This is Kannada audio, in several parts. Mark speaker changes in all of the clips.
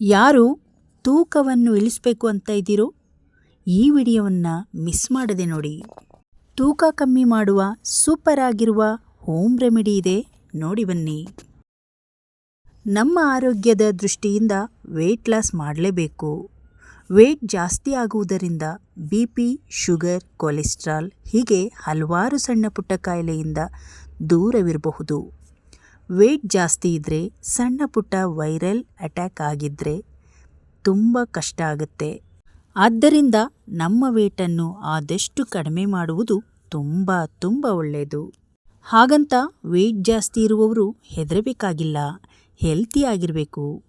Speaker 1: ಯಾರು ತೂಕವನ್ನು ಇಳಿಸಬೇಕು ಅಂತ ಇದ್ದೀರೋ ಈ ವಿಡಿಯೋವನ್ನು ಮಿಸ್ ಮಾಡದೆ ನೋಡಿ. ತೂಕ ಕಮ್ಮಿ ಮಾಡುವ ಸೂಪರ್ ಆಗಿರುವ ಹೋಮ್ ರೆಮಿಡಿ ಇದೆ. ನೋಡಿ ಬನ್ನಿ. ನಮ್ಮ ಆರೋಗ್ಯದ ದೃಷ್ಟಿಯಿಂದ ವೆಯ್ಟ್ ಲಾಸ್ ಮಾಡಲೇಬೇಕು. ವೆಯ್ಟ್ ಜಾಸ್ತಿ ಆಗುವುದರಿಂದ ಬಿ ಪಿ ಶುಗರ್ ಕೊಲೆಸ್ಟ್ರಾಲ್ ಹೀಗೆ ಹಲವಾರು ಸಣ್ಣ ಪುಟ್ಟ ಕಾಯಿಲೆಯಿಂದ ದೂರವಿರಬಹುದು. ವೆಯ್ಟ್ ಜಾಸ್ತಿ ಇದ್ದರೆ ಸಣ್ಣ ಪುಟ್ಟ ವೈರಲ್ ಅಟ್ಯಾಕ್ ಆಗಿದ್ದರೆ ತುಂಬ ಕಷ್ಟ ಆಗುತ್ತೆ. ಆದ್ದರಿಂದ ನಮ್ಮ ವೇಟನ್ನು ಆದಷ್ಟು ಕಡಿಮೆ ಮಾಡುವುದು ತುಂಬ ತುಂಬ ಒಳ್ಳೆಯದು ಹಾಗಂತ ವೇಟ್ ಜಾಸ್ತಿ ಇರುವವರು ಹೆದರಬೇಕಾಗಿಲ್ಲ ಹೆಲ್ತಿಯಾಗಿರಬೇಕು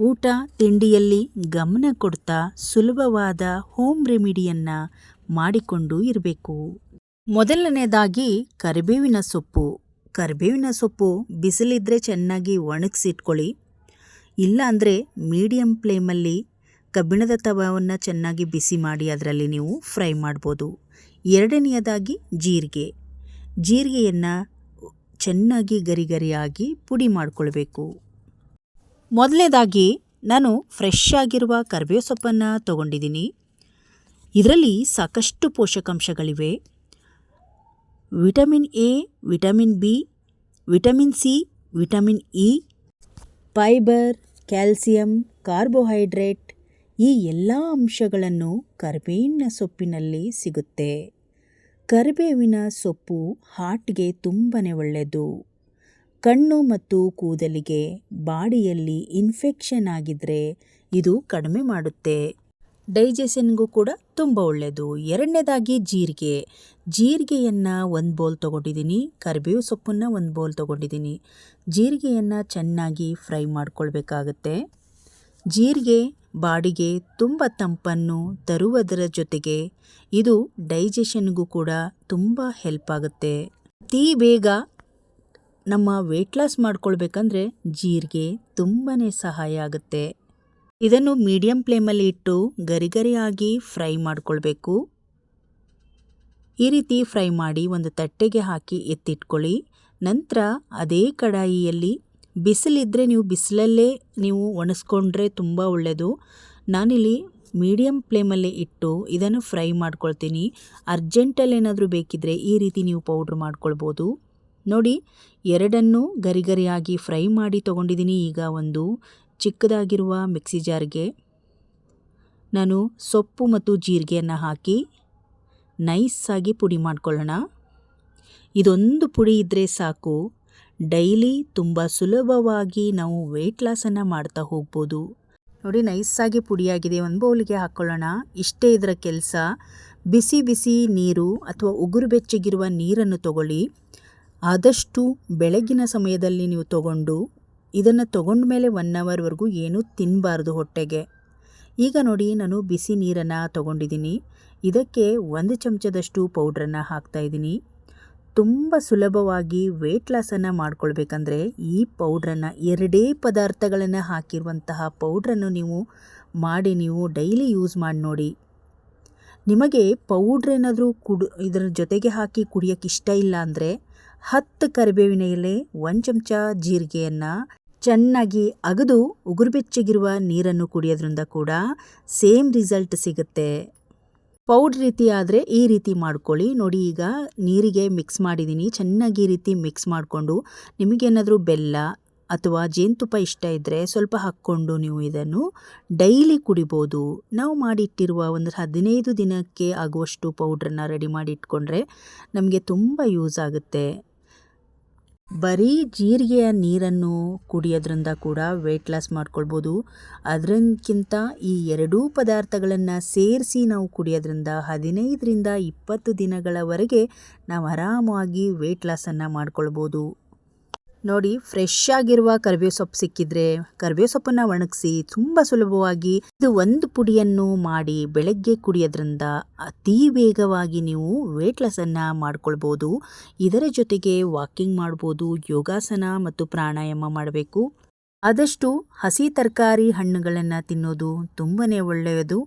Speaker 1: ಊಟ ತಿಂಡಿಯಲ್ಲಿ ಗಮನ ಕೊಡ್ತಾ ಸುಲಭವಾದ ಹೋಮ್ ರೆಮಿಡಿಯನ್ನು ಮಾಡಿಕೊಂಡು ಇರಬೇಕು. ಮೊದಲನೇದಾಗಿ ಕರಿಬೇವಿನ ಸೊಪ್ಪು. ಕರಿಬೇವಿನ ಸೊಪ್ಪು ಬಿಸಿಲಿದ್ರೆ ಚೆನ್ನಾಗಿ ಒಣಗಿಸಿಟ್ಕೊಳ್ಳಿ. ಇಲ್ಲ ಅಂದರೆ ಮೀಡಿಯಂ ಫ್ಲೇಮಲ್ಲಿ ಕಬ್ಬಿಣದ ತವವನ್ನು ಚೆನ್ನಾಗಿ ಬಿಸಿ ಮಾಡಿ ಅದರಲ್ಲಿ ನೀವು ಫ್ರೈ ಮಾಡ್ಬೋದು. ಎರಡನೆಯದಾಗಿ ಜೀರಿಗೆ. ಜೀರಿಗೆಯನ್ನು ಚೆನ್ನಾಗಿ ಗರಿ ಗರಿಯಾಗಿ ಪುಡಿ ಮಾಡಿಕೊಳ್ಬೇಕು. ಮೊದಲನೇದಾಗಿ ನಾನು ಫ್ರೆಶ್ ಆಗಿರುವ ಕರಿಬೇವು ಸೊಪ್ಪನ್ನು ತಗೊಂಡಿದ್ದೀನಿ. ಇದರಲ್ಲಿ ಸಾಕಷ್ಟು ಪೋಷಕಾಂಶಗಳಿವೆ. Vitamin A, vitamin B, vitamin C, vitamin E. Fibre, calcium, carbohydrate ಈ ಎಲ್ಲ ಅಂಶಗಳನ್ನು ಕರಿಬೇವಿನ ಸೊಪ್ಪಿನಲ್ಲಿ ಸಿಗುತ್ತೆ. ಕರಿಬೇವಿನ ಸೊಪ್ಪು ಹಾರ್ಟ್ಗೆ ತುಂಬಾ ಒಳ್ಳೆಯದು. ಕಣ್ಣು ಮತ್ತು ಕೂದಲಿಗೆ ಬಾಡಿಯಲ್ಲಿ ಇನ್ಫೆಕ್ಷನ್ ಆಗಿದ್ದರೆ ಇದು ಕಡಿಮೆ ಮಾಡುತ್ತೆ. ಡೈಜೆಷನ್ಗೂ ಕೂಡ ತುಂಬ ಒಳ್ಳೆಯದು ಎರಡನೇದಾಗಿ ಜೀರಿಗೆ. ಜೀರಿಗೆಯನ್ನು ಒಂದು ಬೌಲ್ ತೊಗೊಂಡಿದ್ದೀನಿ. ಕರಿಬೇವು ಸೊಪ್ಪನ್ನು ಒಂದು ಬೌಲ್ ತೊಗೊಂಡಿದ್ದೀನಿ. ಜೀರಿಗೆಯನ್ನು ಚೆನ್ನಾಗಿ ಫ್ರೈ ಮಾಡ್ಕೊಳ್ಬೇಕಾಗತ್ತೆ. ಜೀರಿಗೆ ಬಾಡಿಗೆ ತುಂಬ ತಂಪನ್ನು ತರುವುದರ ಜೊತೆಗೆ ಇದು ಡೈಜೆಷನ್ಗೂ ಕೂಡ ತುಂಬ ಹೆಲ್ಪ್ ಆಗುತ್ತೆ. ಅತಿ ಬೇಗ ನಮ್ಮ ವೆಯ್ಟ್ ಲಾಸ್ ಮಾಡ್ಕೊಳ್ಬೇಕಂದ್ರೆ ಜೀರಿಗೆ ತುಂಬಾ ಸಹಾಯ ಆಗುತ್ತೆ. ಇದನ್ನು ಮೀಡಿಯಂ ಫ್ಲೇಮಲ್ಲಿ ಇಟ್ಟು ಗರಿಗರಿಯಾಗಿ ಫ್ರೈ ಮಾಡಿಕೊಳ್ಬೇಕು. ಈ ರೀತಿ ಫ್ರೈ ಮಾಡಿ ಒಂದು ತಟ್ಟೆಗೆ ಹಾಕಿ ಎತ್ತಿಟ್ಕೊಳ್ಳಿ. ನಂತರ ಅದೇ ಕಡಾಯಿಯಲ್ಲಿ ಬಿಸಿಲಿದ್ದರೆ ನೀವು ಬಿಸಿಲಲ್ಲೇ ನೀವು ಒಣಸ್ಕೊಂಡ್ರೆ ತುಂಬ ಒಳ್ಳೆಯದು. ನಾನಿಲ್ಲಿ ಮೀಡಿಯಮ್ ಫ್ಲೇಮಲ್ಲಿ ಇಟ್ಟು ಇದನ್ನು ಫ್ರೈ ಮಾಡ್ಕೊಳ್ತೀನಿ. ಅರ್ಜೆಂಟಲ್ಲಿ ಏನಾದರೂ ಬೇಕಿದ್ದರೆ ಈ ರೀತಿ ನೀವು ಪೌಡ್ರ್ ಮಾಡ್ಕೊಳ್ಬೋದು. ನೋಡಿ, ಎರಡನ್ನೂ ಗರಿಗರಿಯಾಗಿ ಫ್ರೈ ಮಾಡಿ ತೊಗೊಂಡಿದ್ದೀನಿ. ಈಗ ಒಂದು ಚಿಕ್ಕದಾಗಿರುವ ಮಿಕ್ಸಿ ಜಾರ್ಗೆ ನಾನು ಸೊಪ್ಪು ಮತ್ತು ಜೀರಿಗೆಯನ್ನು ಹಾಕಿ ನೈಸಾಗಿ ಪುಡಿ ಮಾಡಿಕೊಳ್ಳೋಣ. ಇದೊಂದು ಪುಡಿ ಇದ್ದರೆ ಸಾಕು. ಡೈಲಿ ತುಂಬ ಸುಲಭವಾಗಿ ನಾವು ವೆಯ್ಟ್ ಲಾಸನ್ನು ಮಾಡ್ತಾ ಹೋಗ್ಬೋದು. ನೋಡಿ, ನೈಸಾಗಿ ಪುಡಿಯಾಗಿದೆ. ಒಂದು ಬೌಲಿಗೆ ಹಾಕ್ಕೊಳ್ಳೋಣ ಇಷ್ಟೇ ಇದರ ಕೆಲಸ. ಬಿಸಿ ಬಿಸಿ ನೀರು ಅಥವಾ ಉಗುರು ಬೆಚ್ಚಗಿರುವ ನೀರನ್ನು ತಗೊಳ್ಳಿ. ಆದಷ್ಟು ಬೆಳಗಿನ ಸಮಯದಲ್ಲಿ ನೀವು ತಗೊಂಡು ಇದನ್ನು ತಗೊಂಡ ಮೇಲೆ ಒನ್ ಅವರ್ವರೆಗೂ ಏನೂ ತಿನ್ನಬಾರ್ದು ಹೊಟ್ಟೆಗೆ. ಈಗ ನೋಡಿ, ನಾನು ಬಿಸಿ ನೀರನ್ನು ತೊಗೊಂಡಿದ್ದೀನಿ. ಇದಕ್ಕೆ ಒಂದು ಚಮಚದಷ್ಟು ಪೌಡ್ರನ್ನು ಹಾಕ್ತಾಯಿದ್ದೀನಿ ತುಂಬ ಸುಲಭವಾಗಿ ವೆಯ್ಟ್ ಲಾಸನ್ನು ಮಾಡ್ಕೊಳ್ಬೇಕಂದ್ರೆ ಈ ಪೌಡ್ರನ್ನು ಎರಡೇ ಪದಾರ್ಥಗಳನ್ನು ಹಾಕಿರುವಂತಹ ಪೌಡ್ರನ್ನು ನೀವು ಮಾಡಿ, ನೀವು ಡೈಲಿ ಯೂಸ್ ಮಾಡಿ ನೋಡಿ. ನಿಮಗೆ ಪೌಡ್ರ್ ಏನಾದರೂ ಕುಡು, ಇದರ ಜೊತೆಗೆ ಹಾಕಿ ಕುಡಿಯೋಕ್ಕೆ ಇಷ್ಟ ಇಲ್ಲ ಅಂದರೆ ಹತ್ತು ಕರಿಬೇವಿನ ಎಲೆ, ಒಂದು ಚಮಚ ಜೀರಿಗೆಯನ್ನು ಚೆನ್ನಾಗಿ ಅಗದು ಉಗುರು ಬೆಚ್ಚಗಿರುವ ನೀರನ್ನು ಕುಡಿಯೋದ್ರಿಂದ ಕೂಡ ಸೇಮ್ ರಿಸಲ್ಟ್ ಸಿಗುತ್ತೆ. ಪೌಡ್ರ್ ರೀತಿ ಆದರೆ ಈ ರೀತಿ ಮಾಡ್ಕೊಳ್ಳಿ. ನೋಡಿ ಈಗ ನೀರಿಗೆ ಮಿಕ್ಸ್ ಮಾಡಿದ್ದೀನಿ. ಚೆನ್ನಾಗಿ ಈ ರೀತಿ ಮಿಕ್ಸ್ ಮಾಡಿಕೊಂಡು ನಿಮಗೇನಾದರೂ ಬೆಲ್ಲ ಅಥವಾ ಜೇನುತುಪ್ಪ ಇಷ್ಟ ಇದ್ದರೆ ಸ್ವಲ್ಪ ಹಾಕ್ಕೊಂಡು ನೀವು ಇದನ್ನು ಡೈಲಿ ಕುಡಿಬೋದು. ನಾವು ಮಾಡಿಟ್ಟಿರುವ ಒಂದು ಹದಿನೈದು ದಿನಕ್ಕೆ ಆಗುವಷ್ಟು ಪೌಡ್ರನ್ನು ರೆಡಿ ಮಾಡಿ ಇಟ್ಕೊಂಡ್ರೆ ನಮಗೆ ತುಂಬ ಯೂಸ್ ಆಗುತ್ತೆ. ಬರೀ ಜೀರಿಗೆಯ ನೀರನ್ನು ಕುಡಿಯೋದ್ರಿಂದ ಕೂಡ ವೆಯ್ಟ್ ಲಾಸ್ ಮಾಡ್ಕೊಳ್ಬೋದು. ಅದಕ್ಕಿಂತ ಈ ಎರಡೂ ಪದಾರ್ಥಗಳನ್ನು ಸೇರಿಸಿ ನಾವು ಕುಡಿಯೋದ್ರಿಂದ ಹದಿನೈದರಿಂದ ಇಪ್ಪತ್ತು ದಿನಗಳವರೆಗೆ ನಾವು ಆರಾಮಾಗಿ ವೆಯ್ಟ್ ಲಾಸನ್ನು ಮಾಡ್ಕೊಳ್ಬೋದು. ನೋಡಿ ಫ್ರೆಶ್ ಆಗಿರುವ ಕರಿಬೇವು ಸೊಪ್ಪು ಸಿಕ್ಕಿದ್ರೆ ಕರಿಬೇವು ಸೊಪ್ಪನ್ನು ಒಣಗಿಸಿ ತುಂಬ ಸುಲಭವಾಗಿ ಇದು ಒಂದು ಪುಡಿಯನ್ನು ಮಾಡಿ ಬೆಳಗ್ಗೆ ಕುಡಿಯೋದ್ರಿಂದ ಅತಿ ವೇಗವಾಗಿ ನೀವು ವೇಟ್ ಲಾಸನ್ನು ಮಾಡ್ಕೊಳ್ಬೋದು. ಇದರ ಜೊತೆಗೆ ವಾಕಿಂಗ್ ಮಾಡ್ಬೋದು, ಯೋಗಾಸನ ಮತ್ತು ಪ್ರಾಣಾಯಾಮ ಮಾಡಬೇಕು. ಆದಷ್ಟು ಹಸಿ ತರಕಾರಿ ಹಣ್ಣುಗಳನ್ನು ತಿನ್ನೋದು ತುಂಬಾ ಒಳ್ಳೆಯದು.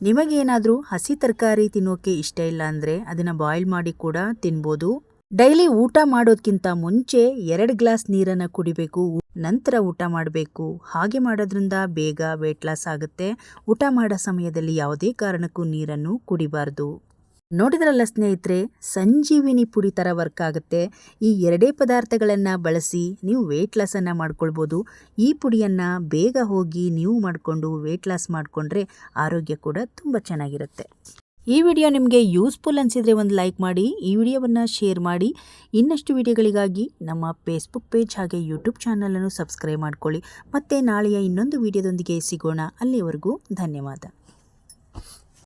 Speaker 1: ನಿಮಗೇನಾದರೂ ಹಸಿ ತರಕಾರಿ ತಿನ್ನೋಕ್ಕೆ ಇಷ್ಟ ಇಲ್ಲ ಅಂದರೆ ಅದನ್ನು ಬಾಯ್ಲ್ ಮಾಡಿ ಕೂಡ ತಿನ್ಬೋದು. ಡೈಲಿ ಊಟ ಮಾಡೋದ್ಕಿಂತ ಮುಂಚೆ ಎರಡು ಗ್ಲಾಸ್ ನೀರನ್ನು ಕುಡಿಬೇಕು, ನಂತರ ಊಟ ಮಾಡಬೇಕು. ಹಾಗೆ ಮಾಡೋದ್ರಿಂದ ಬೇಗ ವೇಟ್ ಲಾಸ್ ಆಗುತ್ತೆ. ಊಟ ಮಾಡೋ ಸಮಯದಲ್ಲಿ ಯಾವುದೇ ಕಾರಣಕ್ಕೂ ನೀರನ್ನು ಕುಡಿಬಾರ್ದು. ನೋಡಿದ್ರಲ್ಲ ಸ್ನೇಹಿತರೆ, ಸಂಜೀವಿನಿ ಪುಡಿ ಥರ ವರ್ಕ್ ಆಗುತ್ತೆ. ಈ ಎರಡೇ ಪದಾರ್ಥಗಳನ್ನು ಬಳಸಿ ನೀವು ವೆಯ್ಟ್ ಲಾಸನ್ನು ಮಾಡ್ಕೊಳ್ಬೋದು. ಈ ಪುಡಿಯನ್ನು ಬೇಗ ಹೋಗಿ ನೀವು ಮಾಡಿಕೊಂಡು ವೆಯ್ಟ್ ಲಾಸ್ ಮಾಡಿಕೊಂಡ್ರೆ ಆರೋಗ್ಯ ಕೂಡ ತುಂಬ ಚೆನ್ನಾಗಿರುತ್ತೆ. ಈ ವಿಡಿಯೋ ನಿಮಗೆ ಯೂಸ್ಫುಲ್ ಅನಿಸಿದರೆ ಒಂದು ಲೈಕ್ ಮಾಡಿ, ಈ ವಿಡಿಯೋವನ್ನು ಶೇರ್ ಮಾಡಿ. ಇನ್ನಷ್ಟು ವಿಡಿಯೋಗಳಿಗಾಗಿ ನಮ್ಮ ಫೇಸ್ಬುಕ್ ಪೇಜ್ ಹಾಗೆ ಯೂಟ್ಯೂಬ್ ಚಾನಲನ್ನು ಸಬ್ಸ್ಕ್ರೈಬ್ ಮಾಡ್ಕೊಳ್ಳಿ. ಮತ್ತು ನಾಳೆಯ ಇನ್ನೊಂದು ವಿಡಿಯೋದೊಂದಿಗೆ ಸಿಗೋಣ. ಅಲ್ಲಿವರೆಗೂ ಧನ್ಯವಾದ.